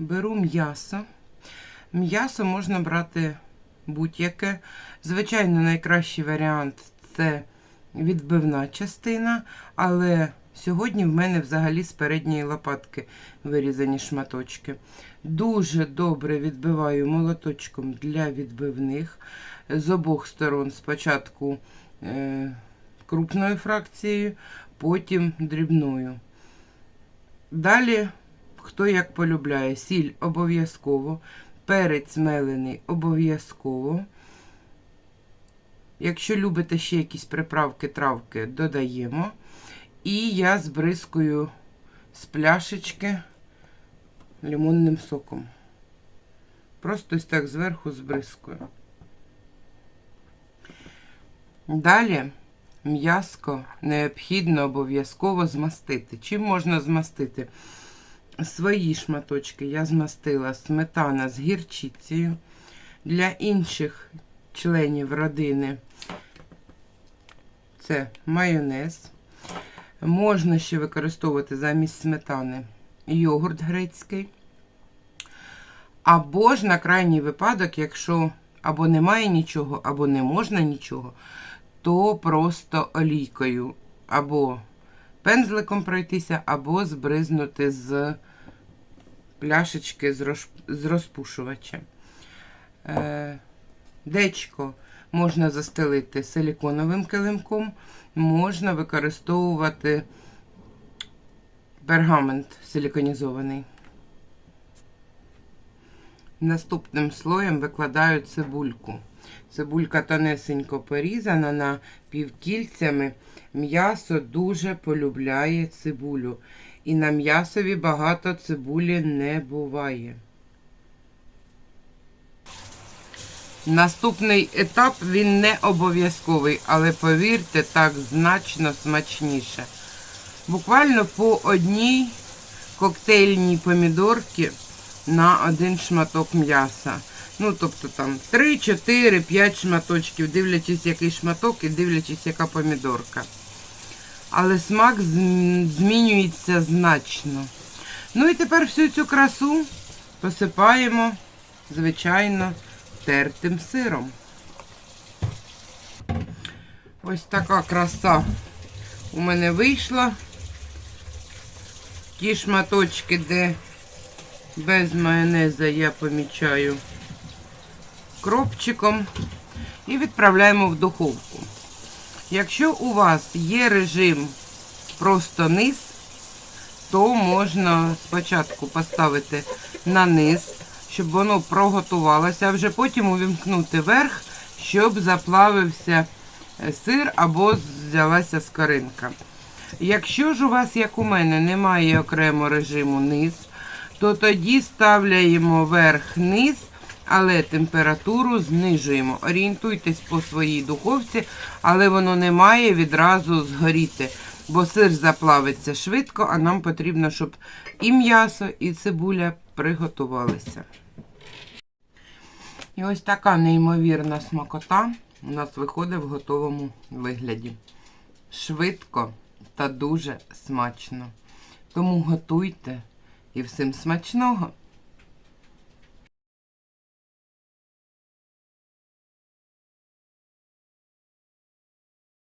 беру м'ясо. М'ясо можна брати будь-яке. Звичайно, найкращий варіант це відбивна частина, але сьогодні в мене взагалі з передньої лопатки вирізані шматочки. Дуже добре відбиваю молоточком для відбивних з обох сторон. Спочатку е, крупною фракцією, потім дрібною. Далі, хто як полюбляє, сіль обов'язково, перець мелений обов'язково. Якщо любите ще якісь приправки, травки, додаємо. І я збризкую з пляшечки лимонним соком. Просто ось так зверху збризкую. Далі м'яско необхідно обов'язково змастити. Чим можна змастити? Свої шматочки я змастила сметана з гірчицею. Для інших членів родини це майонез. Можна ще використовувати замість сметани йогурт грецький. Або ж на крайній випадок, якщо або немає нічого, або не можна нічого, то просто олійкою або пензликом пройтися, або збризнути з пляшечки з, роз, з розпушувачем. Е, дечко можна застелити силіконовим килимком, можна використовувати пергамент силіконізований. Наступним слоєм викладаю цибульку. Цибулька тонесенько порізана на півкільцями. М'ясо дуже полюбляє цибулю. І на м'ясові багато цибулі не буває. Наступний етап він не обов'язковий, але повірте, так значно смачніше. Буквально по одній коктейльній помідорці на один шматок м'яса. Ну, тобто там 3, 4, 5 шматочків, дивлячись, який шматок і дивлячись, яка помідорка. Але смак змінюється значно. Ну і тепер всю цю красу посипаємо, звичайно, тертим сиром. Ось така краса у мене вийшла. Ті шматочки, де без майонеза я помічаю кропчиком і відправляємо в духовку. Якщо у вас є режим просто низ, то можна спочатку поставити на низ, щоб воно проготувалося, а вже потім увімкнути верх, щоб заплавився е, сир або взялася скоринка. Якщо ж у вас, як у мене, немає окремо режиму низ, то тоді ставляємо верх-низ, але температуру знижуємо. Орієнтуйтесь по своїй духовці, але воно не має відразу згоріти, бо сир заплавиться швидко, а нам потрібно, щоб і м'ясо, і цибуля приготувалися. І ось така неймовірна смакота у нас виходить в готовому вигляді. Швидко та дуже смачно. Тому готуйте і всім смачного!